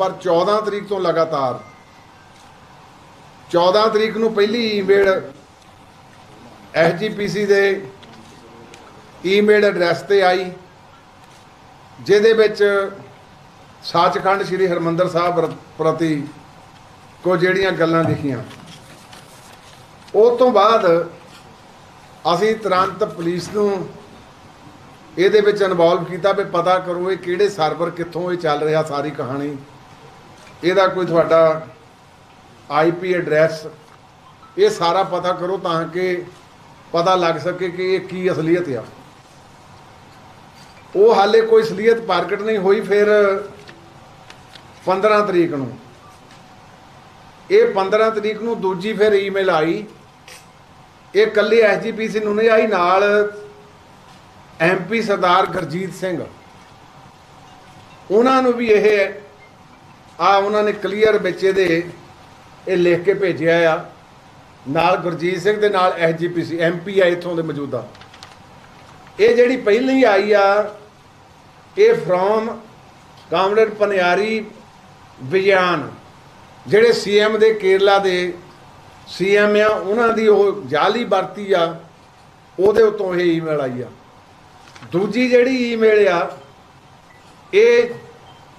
ਪਰ 14 ਤਰੀਕ ਤੋਂ ਲਗਾਤਾਰ। 14 ਤਰੀਕ ਨੂੰ ਪਹਿਲੀ ਈਮੇਲ ਐਸਜੀਪੀਸੀ ਦੇ ਈਮੇਲ ਐਡਰੈਸ ਤੇ ਆਈ, ਜਿਹਦੇ ਵਿੱਚ ਸੱਚਖੰਡ ਸ੍ਰੀ ਹਰਮੰਦਰ ਸਾਹਿਬ ਪ੍ਰਤੀ ਕੋ ਜਿਹੜੀਆਂ ਗੱਲਾਂ ਲਿਖੀਆਂ। ਉਹ ਤੋਂ ਬਾਅਦ ਅਸੀਂ ਤੁਰੰਤ ਪੁਲਿਸ ਨੂੰ ਇਹਦੇ ਵਿੱਚ ਇਨਵੋਲਵ ਕੀਤਾ ਵੀ ਪਤਾ ਕਰੋ ਇਹ ਕਿਹੜੇ ਸਰਵਰ ਕਿੱਥੋਂ ਇਹ ਚੱਲ ਰਿਹਾ ਸਾਰੀ ਕਹਾਣੀ। ਇਹਦਾ ਕੋਈ ਤੁਹਾਡਾ ਆਈਪੀ ਐਡਰੈਸ, ਇਹ ਸਾਰਾ ਪਤਾ ਕਰੋ ਤਾਂ ਕਿ ਪਤਾ ਲੱਗ ਸਕੇ ਕਿ ਇਹ ਕੀ ਅਸਲੀਅਤ ਆ। ਉਹ ਹਾਲੇ ਕੋਈ ਅਸਲੀਅਤ ਪ੍ਰਗਟ ਨਹੀਂ ਹੋਈ, ਫਿਰ 15 ਤਰੀਕ ਨੂੰ। ਇਹ 15 ਤਰੀਕ ਨੂੰ ਦੂਜੀ ਫਿਰ ਈਮੇਲ ਆਈ। ਇਹ ਕੱਲੇ ਐਸਜੀਪੀਸੀ ਨੂੰ ਨਹੀਂ ਆਈ, ਨਾਲ ਐਮਪੀ ਸਰਦਾਰ ਗੁਰਜੀਤ ਸਿੰਘ। ਉਹਨਾਂ ਨੂੰ ਵੀ ਇਹ ਆ ਉਹਨਾਂ ਨੇ ਕਲੀਅਰ ਵਿੱਚ ਇਹਦੇ ਇਹ ਲਿਖ ਕੇ ਭੇਜਿਆ ਆ। ਨਾਲ ਗੁਰਜੀਤ ਸਿੰਘ ਦੇ ਨਾਲ ਐਸਜੀਪੀਸੀ ਐਮਪੀ ਆ ਇਥੋਂ ਦੇ ਮੌਜੂਦਾ। ਇਹ ਜਿਹੜੀ ਪਹਿਲੀ ਆਈ ਆ, ਇਹ ਫਰੋਮ ਕਾਮਰੇਡ ਪਨਿਆਰੀ ਵਿਜਿਆਨ ਜਿਹੜੇ ਸੀਐਮ ਦੇ ਕੇਰਲਾ ਦੇ ਸੀਐਮ ਆ, ਉਹਨਾਂ ਦੀ ਉਹ ਜਾਲੀ ਵਰਤੀ ਆ, ਉਹਦੇ ਉਤੋਂ ਇਹ ਈਮੇਲ ਆਈ ਆ। ਦੂਜੀ ਜਿਹੜੀ ਈਮੇਲ ਆ, ਇਹ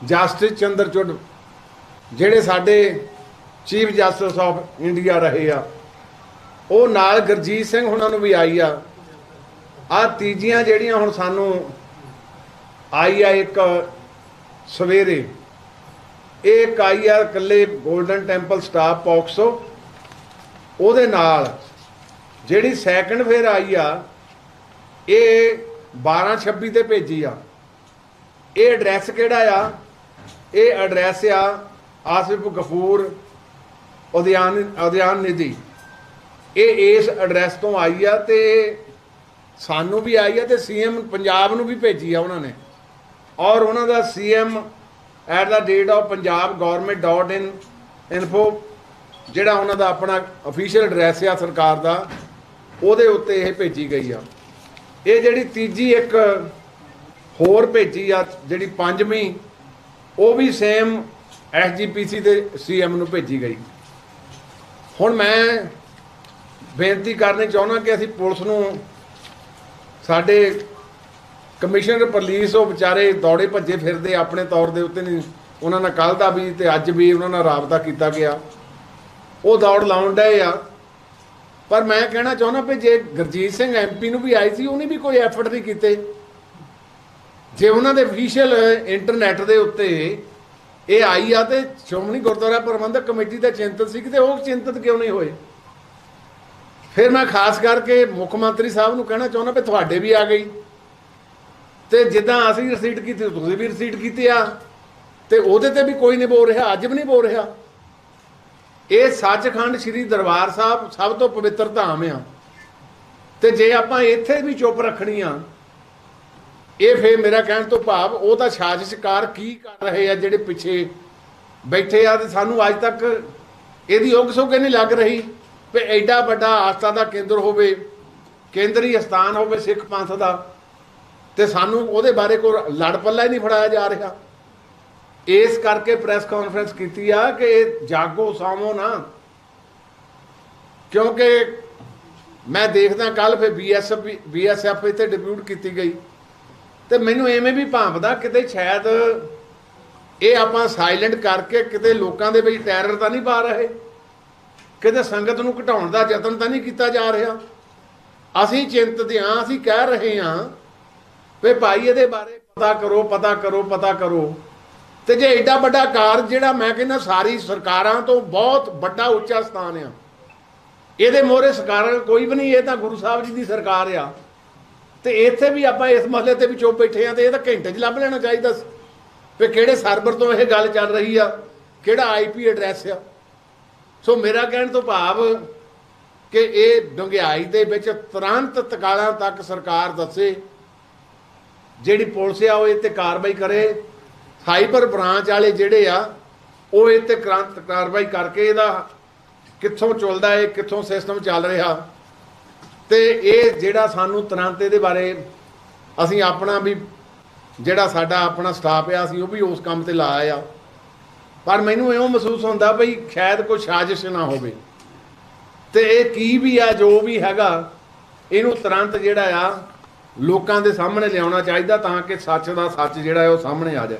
ਜਸਟਿਸ ਚੰਦਰਚੂਡ ਜਿਹੜੇ ਸਾਡੇ ਚੀਫ ਜਸਟਿਸ ਆਫ ਇੰਡੀਆ ਰਹੇ ਆ, ਉਹ ਨਾਲ ਗੁਰਜੀਤ ਸਿੰਘ ਉਹਨਾਂ ਨੂੰ ਵੀ ਆਈ ਆ। ਆ ਤੀਜੀਆਂ ਜਿਹੜੀਆਂ ਹੁਣ ਸਾਨੂੰ ਆਈ ਆ ਇੱਕ ਸਵੇਰੇ, ਇਹ ਇੱਕ ਆਈ ਆ ਇਕੱਲੇ 골ਡਨ ਟੈਂਪਲ ਸਟਾਫ ਪੌਕਸੋ ਉਹਦੇ ਨਾਲ ਜਿਹੜੀ ਸੈਕੰਡ ਫੇਰ ਆਈ ਆ, ਇਹ 1226 ਤੇ ਭੇਜੀ ਆ। ਇਹ ਐਡਰੈਸ ਕਿਹੜਾ ਆ? ਇਹ ਐਡਰੈਸ ਆ ਆਸਿਫ ਗਫੂਰ ਉਦਿਆਨ ਉਦਿਆਨ ਨਿਧੀ। ਇਹ ਇਸ ਐਡਰੈਸ ਤੋਂ ਆਈ ਆ ਤੇ ਸਾਨੂੰ ਵੀ ਆਈ ਆ ਤੇ ਸੀਐਮ ਪੰਜਾਬ ਨੂੰ ਵੀ ਭੇਜੀ ਆ ਉਹਨਾਂ ਨੇ। ਔਰ ਉਹਨਾਂ ਦਾ CM at the date of Punjab government dot in info ਜਿਹੜਾ ਉਹਨਾਂ ਦਾ ਆਪਣਾ ਅਫੀਸ਼ੀਅਲ ਐਡਰੈਸ ਆ ਸਰਕਾਰ ਦਾ, ਉਹਦੇ ਉੱਤੇ ਇਹ ਭੇਜੀ ਗਈ ਆ। ਇਹ ਜਿਹੜੀ ਤੀਜੀ ਇੱਕ ਹੋਰ ਭੇਜੀ ਆ, ਜਿਹੜੀ ਪੰਜਵੀਂ, ਉਹ ਵੀ ਸੇਮ ਐਸਜੀਪੀਸੀ ਦੇ ਸੀਐਮ ਨੂੰ ਭੇਜੀ ਗਈ। ਹੁਣ ਮੈਂ ਬੇਨਤੀ ਕਰਨੀ ਚਾਹੁੰਦਾ ਕਿ ਅਸੀਂ ਪੁਲਿਸ ਨੂੰ ਸਾਡੇ ਕਮਿਸ਼ਨਰ ਪੁਲਿਸ ਉਹ ਵਿਚਾਰੇ ਦੌੜੇ ਭੱਜੇ ਫਿਰਦੇ ਆਪਣੇ ਤੌਰ ਦੇ ਉੱਤੇ ਨਹੀਂ। ਉਹਨਾਂ ਨਾਲ ਕੱਲ ਦਾ ਵੀ ਤੇ ਅੱਜ ਵੀ ਉਹਨਾਂ ਨਾਲ ਰਾਬਤਾ ਕੀਤਾ ਗਿਆ। ਉਹ ਦੌੜ ਲਾਉਣ ਡਏ ਆ। ਪਰ ਮੈਂ ਕਹਿਣਾ ਚਾਹੁੰਦਾ ਵੀ ਜੇ ਗੁਰਜੀਤ ਸਿੰਘ ਐਮਪੀ ਨੂੰ ਵੀ ਆਈ ਸੀ, ਉਹਨੇ ਵੀ ਕੋਈ ਐਫਰਟ ਨਹੀਂ ਕੀਤੇ। ਜੇ ਉਹਨਾਂ ਦੇ ਅਫੀਸ਼ੀਅਲ ਇੰਟਰਨੈਟ ਦੇ ਉੱਤੇ ਇਹ ਆਈ ਆ ਤੇ ਸ਼੍ਰੋਮਣੀ ਗੁਰਦੁਆਰਾ ਪ੍ਰਬੰਧਕ ਕਮੇਟੀ ਦਾ ਚਿੰਤਤ ਸੀ ਕਿ ਉਹ ਚਿੰਤਤ ਕਿਉਂ ਨਹੀਂ ਹੋਏ? ਫਿਰ ਮੈਂ ਖਾਸ ਕਰਕੇ ਮੁੱਖ ਮੰਤਰੀ ਸਾਹਿਬ ਨੂੰ ਕਹਿਣਾ ਚਾਹੁੰਦਾ ਵੀ ਤੁਹਾਡੇ ਵੀ ਆ ਗਈ। ਤੇ ਜਿੱਦਾਂ ਅਸੀਂ ਰਸੀਟ ਕੀਤੀ, ਤੁਸੀਂ ਵੀ ਰਸੀਟ ਕੀਤੀ ਆ। ਤੇ ਉਹਦੇ ਤੇ ਵੀ ਕੋਈ ਨਹੀਂ ਬੋਲ ਰਿਹਾ, ਅੱਜ ਵੀ ਨਹੀਂ ਬੋਲ ਰਿਹਾ। ਇਹ ਸੱਚਖੰਡ ਸ੍ਰੀ ਦਰਬਾਰ ਸਾਹਿਬ ਸਭ ਤੋਂ ਪਵਿੱਤਰ ਧਾਮ ਆ। ਤੇ ਜੇ ਆਪਾਂ ਇੱਥੇ ਵੀ ਚੁੱਪ ਰੱਖਣੀ ਆ ਇਹ ਫੇਰ ਮੇਰਾ ਕਹਿਣ ਤੋਂ ਭਾਵ ਉਹ ਤਾਂ ਸਾਜ਼ਿਸ਼ਕਾਰ ਕੀ ਕਰ ਰਹੇ ਆ ਜਿਹੜੇ ਪਿੱਛੇ ਬੈਠੇ ਆ ਤੇ ਸਾਨੂੰ ਅੱਜ ਤੱਕ ਇਹਦੀ ਉਗ ਸੁਗ ਨਹੀਂ ਲੱਗ ਰਹੀ ਵੀ ਐਡਾ ਵੱਡਾ ਆਸਥਾ ਦਾ ਕੇਂਦਰ ਹੋਵੇ, ਕੇਂਦਰੀ ਸਥਾਨ ਹੋਵੇ ਸਿੱਖ ਪੰਥ ਦਾ ਤੇ ਸਾਨੂੰ ਉਹਦੇ ਬਾਰੇ ਕੋਈ ਲੜ ਪੱਲਾ ਹੀ ਨਹੀਂ ਫੜਾਇਆ ਜਾ ਰਿਹਾ। ਇਸ ਕਰਕੇ ਪ੍ਰੈਸ ਕਾਨਫਰੰਸ ਕੀਤੀ ਆ ਕਿ ਇਹ ਜਾਗੋ ਸਾਮੋ ਨਾ, ਕਿਉਂਕਿ ਮੈਂ ਦੇਖਦਾ ਕੱਲ ਫਿਰ ਬੀਐਸਐਫ ਬੀਐਸਐਫ ਇੱਥੇ ਡਿਪਿਊਟ ਕੀਤੀ ਗਈ। ਤੇ ਮੈਨੂੰ ਐਵੇਂ ਵੀ ਭਾਂਪਦਾ ਕਿਤੇ ਸ਼ਾਇਦ ਇਹ ਆਪਾਂ ਸਾਇਲੈਂਟ ਕਰਕੇ ਕਿਤੇ ਲੋਕਾਂ ਦੇ ਵਿੱਚ ਟੈਰਰ ਤਾਂ ਨਹੀਂ ਪਾ ਰਹੇ? ਕਿਤੇ ਸੰਗਤ ਨੂੰ ਘਟਾਉਣ ਦਾ ਯਤਨ ਤਾਂ ਨਹੀਂ ਕੀਤਾ ਜਾ ਰਿਹਾ? ਅਸੀਂ ਚਿੰਤਤ ਹਾਂ, ਅਸੀਂ ਕਹਿ ਰਹੇ ਹਾਂ ਵੀ ਭਾਈ ਇਹਦੇ ਬਾਰੇ ਪਤਾ ਕਰੋ ਪਤਾ ਕਰੋ ਪਤਾ ਕਰੋ। ਤੇ ਜੇ ਐਡਾ ਵੱਡਾ ਕਾਰਜ ਜਿਹੜਾ ਮੈਂ ਕਹਿੰਦਾ ਸਾਰੀ ਸਰਕਾਰਾਂ ਤੋਂ ਬਹੁਤ ਵੱਡਾ ਉੱਚਾ ਸਥਾਨ ਆ, ਇਹਦੇ ਮੋਹਰੇ ਸਰਕਾਰਾਂ ਕੋਈ ਵੀ ਨਹੀਂ, ਇਹ ਤਾਂ ਗੁਰੂ ਸਾਹਿਬ ਜੀ ਦੀ ਸਰਕਾਰ ਆ। ਤੇ ਇੱਥੇ ਵੀ ਆਪਾਂ ਇਸ ਮਸਲੇ ਤੇ ਵੀ ਚੁੱਪ ਬੈਠੇ ਆ ਤੇ ਇਹ ਤਾਂ ਘੰਟੇ 'ਚ ਲੱਭ ਲੈਣਾ ਚਾਹੀਦਾ ਸੀ। ਵੀ ਕਿਹੜੇ ਸਰਵਰ ਤੋਂ ਇਹ ਗੱਲ ਚੱਲ ਰਹੀ ਆ, ਕਿਹੜਾ ਆਈਪੀ ਐਡਰੈਸ ਆ। ਸੋ ਮੇਰਾ ਕਹਿਣ ਤੋਂ ਭਾਵ ਕਿ ਇਹ ਡੰਗਿਆਈ ਦੇ ਵਿੱਚ ਤੁਰੰਤ ਤਕਾਲਾਂ ਤੱਕ ਸਰਕਾਰ ਦੱਸੇ, ਜਿਹੜੀ ਪੁਲਿਸ ਆ ਉਹ ਇਹ ਤੇ ਕਾਰਵਾਈ ਕਰੇ, ਸਾਈਬਰ ਬ੍ਰਾਂਚ ਵਾਲੇ ਜਿਹੜੇ ਆ, ਉਹ ਇਹ ਤੇ ਕ੍ਰਾਂਤ ਕਾਰਵਾਈ ਕਰਕੇ ਇਹਦਾ ਕਿੱਥੋਂ ਚੱਲਦਾ ਹੈ, ਕਿੱਥੋਂ ਸਿਸਟਮ ਚੱਲ ਰਿਹਾ। ਤੇ ਇਹ ਜਿਹੜਾ ਸਾਨੂੰ ਤੁਰੰਤ ਇਹਦੇ ਬਾਰੇ ਅਸੀਂ ਆਪਣਾ ਵੀ ਜਿਹੜਾ ਸਾਡਾ ਆਪਣਾ ਸਟਾਫ ਆ, ਅਸੀਂ ਉਹ ਵੀ ਉਸ ਕੰਮ ਤੇ ਲਾਇਆ ਆ। ਪਰ ਮੈਨੂੰ ਇਉਂ ਮਹਿਸੂਸ ਹੁੰਦਾ ਬਈ ਸ਼ਾਇਦ ਕੋਈ ਸਾਜ਼ਿਸ਼ ਨਾ ਹੋਵੇ। ਤੇ ਇਹ ਕੀ ਵੀ ਆ, ਜੋ ਵੀ ਹੈਗਾ, ਇਹਨੂੰ ਤੁਰੰਤ ਜਿਹੜਾ ਆ, ਲੋਕਾਂ ਦੇ ਸਾਹਮਣੇ ਲਿਆਉਣਾ ਚਾਹੀਦਾ ਤਾਂ ਕਿ ਸੱਚ ਦਾ ਸੱਚ ਜਿਹੜਾ ਹੈ ਉਹ ਸਾਹਮਣੇ ਆ ਜਾਏ।